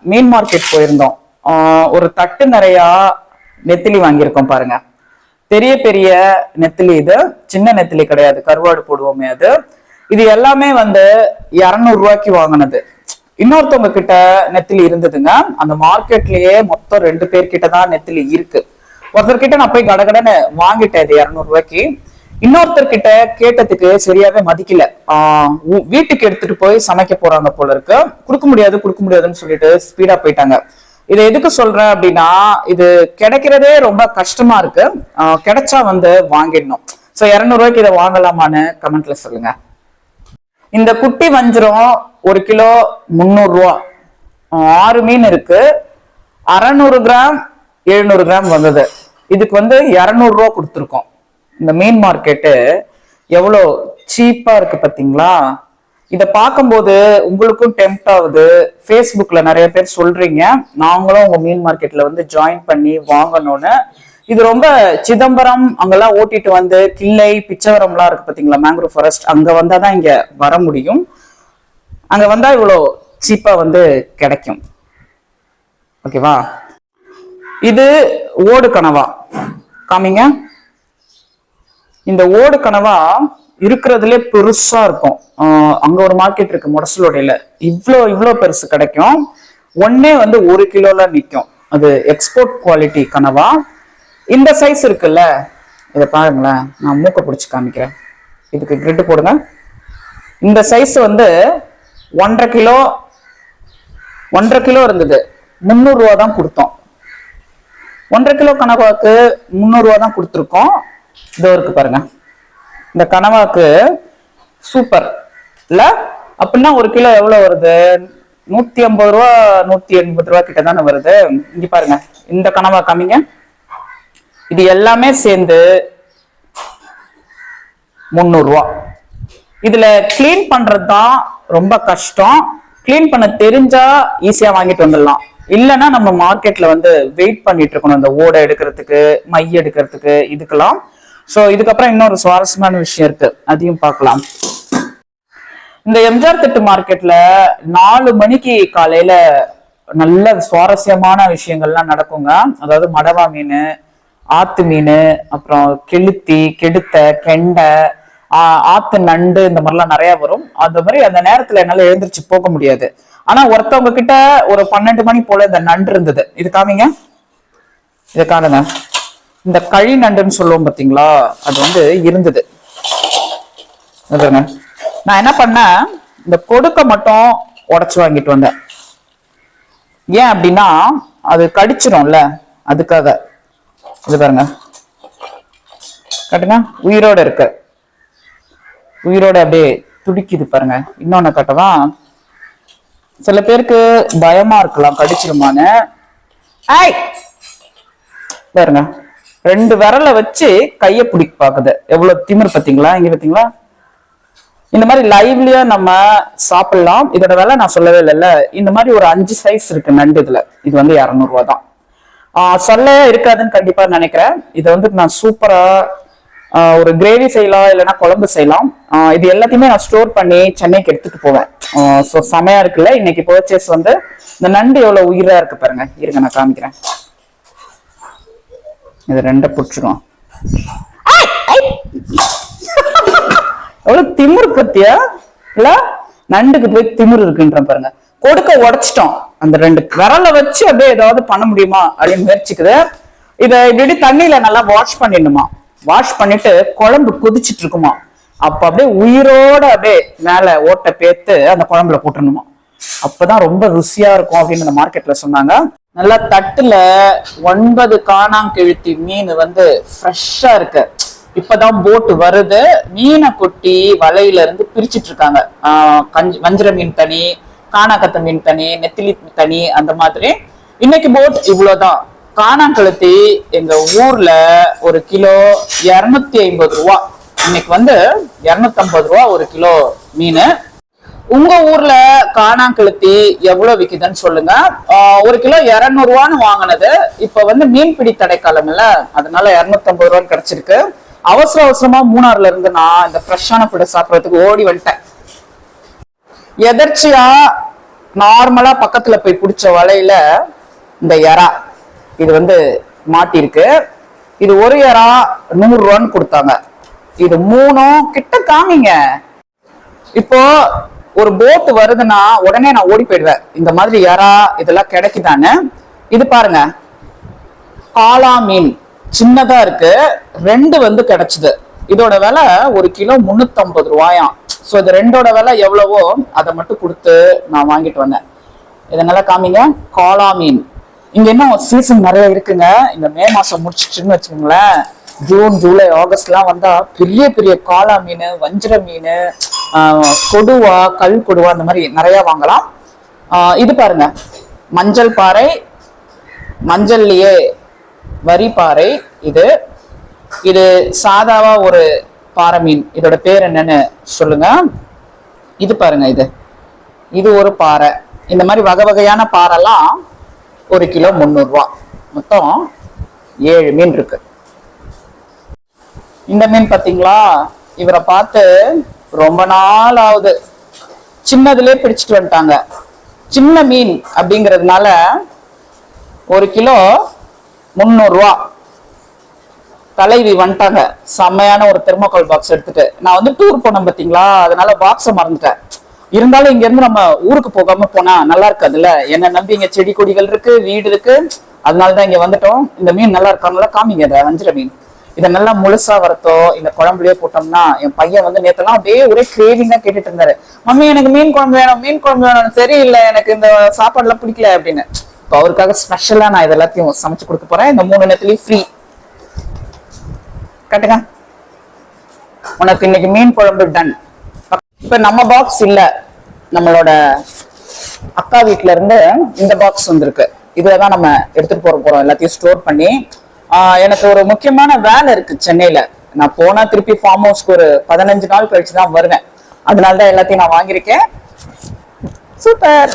மீன் market போயிருந்தோம். ஆஹ் ஒரு தட்டு நிறையா நெத்திலி வாங்கியிருக்கோம் பாருங்க. பெரிய பெரிய நெத்திலி இது. சின்ன நெத்திலி கிடையாது. கருவாடு போடுவோமே அது. இது எல்லாமே வந்து இரநூறு ரூபாய்க்கு வாங்கினது. இன்னொருத்தவங்க கிட்ட நெத்திலி இருந்ததுங்க. அந்த மார்க்கெட்லயே மொத்தம் ரெண்டு பேர்கிட்ட தான் நெத்திலி இருக்கு. ஒருத்தர் கிட்ட நான் போய் கடகடன்னு வாங்கிட்டேன் இது இரநூறு ரூபாய்க்கு. இன்னொருத்தர் கிட்ட கேட்டதுக்கு சரியாவே மதிக்கல. ஆஹ் வீட்டுக்கு எடுத்துட்டு போய் சமைக்க போறாங்க போல இருக்கு. கொடுக்க முடியாது கொடுக்க முடியாதுன்னு சொல்லிட்டு ஸ்பீடா போயிட்டாங்க. இதை எதுக்கு சொல்றேன் அப்படின்னா இது கிடைக்கிறதே ரொம்ப கஷ்டமா இருக்கு. கிடைச்சா வந்து வாங்கிடணும். சோ இரநூறுவாய்க்கு ரூபாய்க்கு இதை வாங்கலாமான்னு கமெண்ட்ல சொல்லுங்க. இந்த குட்டி வஞ்சிரம் ஒரு கிலோ முந்நூறு ரூபா ஆறு மீன் இருக்கு. அறநூறு கிராம் எழுநூறு கிராம் வந்தது. இதுக்கு வந்து இரநூறுவா ரூபா கொடுத்துருக்கோம். இந்த மீன் மார்க்கெட்டு எவ்வளோ சீப்பா இருக்கு பார்த்தீங்களா இதை பார்க்கும்போது உங்களுக்கும் டெம்ட் ஆகுது. ஃபேஸ்புக்கில் நிறைய பேர் சொல்றீங்க. நாங்களும் உங்கள் மீன் மார்க்கெட்டில் வந்து ஜாயின் பண்ணி வாங்கணும்னு. இது ரொம்ப சிதம்பரம் அங்கெல்லாம் ஓட்டிட்டு வந்து கிள்ளை பிச்சவரம்லாம் இருக்கு பார்த்தீங்களா மேங்க்ரோவ் ஃபாரஸ்ட் அங்கே வந்தால் தான் இங்கே வர முடியும். அங்கே வந்தால் இவ்வளோ சீப்பாக வந்து கிடைக்கும். ஓகேவா இது ஓடு கனவா? காமிங்க. இந்த ஓடு கனவா இருக்கிறதுலே பெருசா இருக்கும். அங்க ஒரு மார்க்கெட் இருக்கு முடசலோடையில. இவ்வளோ இவ்வளோ பெருசு கிடைக்கும். ஒன்னே வந்து ஒரு கிலோல நிற்கும் அது எக்ஸ்போர்ட் குவாலிட்டி கனவா. இந்த சைஸ் இருக்குல்ல இதை பாருங்களேன். நான் மூக்க பிடிச்சி காமிக்கிறேன். இதுக்கு கிரிட்டு போடுங்க. இந்த சைஸ் வந்து ஒன்றரை கிலோ ஒன்றரை கிலோ இருந்தது. முந்நூறுரூவா தான் கொடுத்தோம். ஒன்றரை கிலோ கனவாக்கு முந்நூறுவா தான் கொடுத்துருக்கோம். இதோ இருக்கு பாருங்க. இந்த கனவாக்கு சூப்பர் இல்ல அப்படின்னா ஒரு கிலோ எவ்வளவு வருது? நூத்தி ஐம்பது ரூபா நூத்தி எண்பது ரூபா கிட்ட தானே வருது? இங்க பாருங்க. இந்த கனவா காமிங்க. இது எல்லாமே சேர்ந்து முந்நூறு ரூபா. இதுல க்ளீன் பண்றது தான் ரொம்ப கஷ்டம். க்ளீன் பண்ண தெரிஞ்சா ஈஸியா வாங்கிட்டு வந்துடலாம். இல்லைன்னா நம்ம மார்க்கெட்ல வந்து வெயிட் பண்ணிட்டு இருக்கணும். இந்த ஓடை எடுக்கிறதுக்கு மை எடுக்கிறதுக்கு இதுக்கெல்லாம். சோ இதுக்கப்புறம் இன்னொரு சுவாரஸ்யமான விஷயம் இருக்கு. அதையும் பார்க்கலாம். இந்த எம்ஜிஆர் திட்டு மார்க்கெட்ல நாலு மணிக்கு காலையில நல்ல சுவாரஸ்யமான விஷயங்கள்லாம் நடக்குங்க. அதாவது மடவா மீன் ஆத்து மீன் அப்புறம் கெளுத்தி கெடுத்த கெண்டை ஆத்து நண்டு இந்த மாதிரிலாம் நிறைய வரும். அந்த மாதிரி அந்த நேரத்துல என்னால எழுந்திரிச்சு போக முடியாது. ஆனா ஒருத்தவங்க கிட்ட ஒரு பன்னெண்டு மணி போல இந்த நண்டு இருந்தது. இது காமிங்க. இதை காணுங்க. இந்த கழி நண்டுன்னு சொல்லுவோம் பார்த்தீங்களா? அது வந்து இருந்தது. நான் என்ன பண்ணேன்? இந்த கொடுக்க மட்டும் உடச்சி வாங்கிட்டு வந்தேன். ஏன் அப்படின்னா அது கடிச்சிரும்ல அதுக்காக. இது பாருங்க. கட்டுங்க. உயிரோட இருக்கு. உயிரோட அப்படியே துடிக்குது பாருங்க. இன்னொன்னு கட்டதான் சில பேருக்கு பயமா இருக்கலாம் கடிச்சிருமான்னு. ஐ பாருங்க. ரெண்டு விரலை வச்சு கையை பிடிக்க பாக்குது எவ்வளவு திமிர் பார்த்தீங்களா? இங்க பார்த்தீங்களா? இந்த மாதிரி லைவ்லயா நம்ம சாப்பிடலாம். இதோட விலை நான் சொல்லவே இல்லைல்ல. இந்த மாதிரி ஒரு அஞ்சு சைஸ் இருக்கு நண்டு இதுல. இது வந்து இரநூறுவா தான். சொல்ல இருக்காதுன்னு கண்டிப்பா நினைக்கிறேன். இதை வந்து நான் சூப்பரா ஒரு கிரேவி செய்யலாம் இல்லைன்னா குழம்பு செய்யலாம். இது எல்லாத்தையுமே நான் ஸ்டோர் பண்ணி சென்னைக்கு எடுத்துட்டு போவேன். ஸோ செமையா இருக்குல்ல. இன்னைக்கு பர்ச்சேஸ் வந்து இந்த நண்டு எவ்வளவு உயிரா இருக்கு பாருங்க. இருங்க நான் காமிக்கிறேன். இது ரெண்டை பிடிச்சிரும் எவ்வளவு திமுரு பத்தியா? இல்ல நண்டுக்கு போய் திமிரு இருக்குன்ற பாருங்க. கொடுக்க உடைச்சிட்டோம். அந்த ரெண்டு விரலை வச்சு அப்படியே ஏதாவது பண்ண முடியுமா அப்படின்னு முயற்சிக்குது. இதை இப்படி தண்ணியில நல்லா வாஷ் பண்ணிடணுமா? வாஷ் பண்ணிட்டு குழம்பு குதிச்சிட்டு இருக்குமா? அப்ப அப்படியே உயிரோட அப்படியே மேல ஓட்டை பேத்து அந்த குழம்புல போட்டுடணுமா? அப்பதான் ரொம்ப ருசியா இருக்கும் அப்படின்னு அந்த மார்க்கெட்ல சொன்னாங்க. நல்லா தட்டுல ஒன்பது காணாங்கெழுத்தி மீன் வந்து ஃப்ரெஷ்ஷா இருக்கு. இப்பதான் போட்டு வருது. மீனை கொட்டி வலையில இருந்து பிரிச்சிட்டு இருக்காங்க. கஞ்சி வஞ்சிர மீன் தனி காணாக்கத்த மீன் தனி நெத்திலி தனி அந்த மாதிரி. இன்னைக்கு போட் இவ்வளவுதான். காணாங்கழுத்தி எங்க ஊர்ல ஒரு கிலோ இரநூத்தி ஐம்பது ரூபா. இன்னைக்கு வந்து இரநூத்தி ஐம்பது ரூபா ஒரு கிலோ மீன். உங்க ஊர்ல காணாங்கழுத்தி எவ்வளவு விக்குதுன்னு சொல்லுங்க. ஒரு கிலோ இரநூறுவான்னு வாங்கினது. இப்ப வந்து மீன்பிடி தடைக்காலம் இல்ல அதனால இருநூத்தி ஐம்பது ரூபான்னு கிடைச்சிருக்கு. அவசர அவசரமா மூணாறுல இருந்து நான் இந்த ஃப்ரெஷ்ஷான ஃபுட்டை சாப்பிடறதுக்கு ஓடி வந்துட்டேன். எதர்ச்சியா நார்மலா பக்கத்துல போய் பிடிச்ச வலையில இந்த எறா இது வந்து மாட்டிருக்கு இது ஒரு எறா நூறு ரூபான்னு கொடுத்தாங்க. இது மூணும் கிட்ட காமிங்க. இப்போ ஒரு போட் வருதுன்னா உடனே நான் ஓடி போயிடுவேன். இந்த மாதிரி யாரா இதெல்லாம் கிடைக்குதான்னு? இது பாருங்க. காளா மீன். சின்னதா இருக்கு. ரெண்டு வந்து கிடைச்சது. இதோட விலை ஒரு கிலோ முன்னூத்தம்பது ரூபாயாம் ஸோ இது ரெண்டோட விலை எவ்வளவோ? அதை மட்டும் கொடுத்து நான் வாங்கிட்டு வந்தேன். இதனால காமிங்க. காளா மீன். இங்க இன்னும் சீசன் நிறைய இருக்குங்க. இந்த மே மாசம் முடிச்சிச்சுன்னு வச்சுக்கோங்களேன். ஜூன் ஜூலை ஆகஸ்ட்லாம் வந்தா பெரிய பெரிய காளா மீன் வஞ்சிர மீன் கொடுவா கல் கொடுவா அந்த மாதிரி நிறைய வாங்கலாம். இது பாருங்க. மஞ்சள் பாறை மஞ்சள்லயே வரி பாறை இது. இது சாதாவா ஒரு பாறை மீன். இதோட பேர் என்னன்னு சொல்லுங்க. இது பாருங்க இது. இது ஒரு பாறை. இந்த மாதிரி வகை வகையான பாறைலாம் ஒரு கிலோ முந்நூறுரூவா மொத்தம் ஏழு மீன் இருக்கு. இந்த மீன் பாத்தீங்களா? இவரை பார்த்து ரொம்ப நாள் ஆகுது சின்னதுலயே பிடிச்சிட்டு வந்துட்டாங்க. சின்ன மீன் அப்படிங்கிறதுனால ஒரு கிலோ முந்நூறுரூவா தலைவி வந்துட்டாங்க. செம்மையான ஒரு தெர்மோகால் பாக்ஸ் எடுத்துட்டு. நான் வந்து டூர் போனேன் பார்த்தீங்களா அதனால பாக்ஸை மறந்துட்டேன். இருந்தாலும் இங்கேருந்து நம்ம ஊருக்கு போகாம போனா நல்லா இருக்காதுல்ல? என்ன நம்பி இங்கே செடி கொடிகள் இருக்கு வீடு இருக்கு. அதனாலதான் இங்கே வந்துட்டோம். இந்த மீன் நல்லா இருக்காங்களா காமிங்க. இதை வஞ்சிர மீன். இதை நல்லா முழுசா வரத்தோ இந்த குழம்புலயே போட்டோம்னா என் பையன் வந்து நேத்தெல்லாம் அப்படியே ஒரே கிரேவிங்கா கேட்டுட்டு இருந்தாரு. மம்மி எனக்கு மீன் குழம்பு வேணும் மீன் குழம்பு வேணும். சரியில்லை எனக்கு இந்த சாப்பாடுலாம் பிடிக்கல அப்படின்னு. இப்போ அவருக்காக ஸ்பெஷலா நான் இது எல்லாத்தையும் சமைச்சு கொடுக்க போறேன். இந்த மூணு நேரத்துலயும் ஃப்ரீ கட்டுங்க. உனக்கு இன்னைக்கு மீன் குழம்பு டன் இப்ப நம்ம பாக்ஸ் இல்ல. நம்மளோட அக்கா வீட்டுல இருந்து இந்த பாக்ஸ் வந்திருக்கு. இதுலதான் நம்ம எடுத்துட்டு போற போறோம். எல்லாத்தையும் ஸ்டோர் பண்ணி எனக்கு ஒரு முக்கியமான வேலை இருக்கு சென்னையில. நான் போனா திருப்பி ஃபார்ம் ஹவுஸ்க்கு ஒரு பதினஞ்சு நாள் கழிச்சு தான் வருவேன். அதனால தான் எல்லாத்தையும் நான் வாங்கியிருக்கேன். சூப்பர்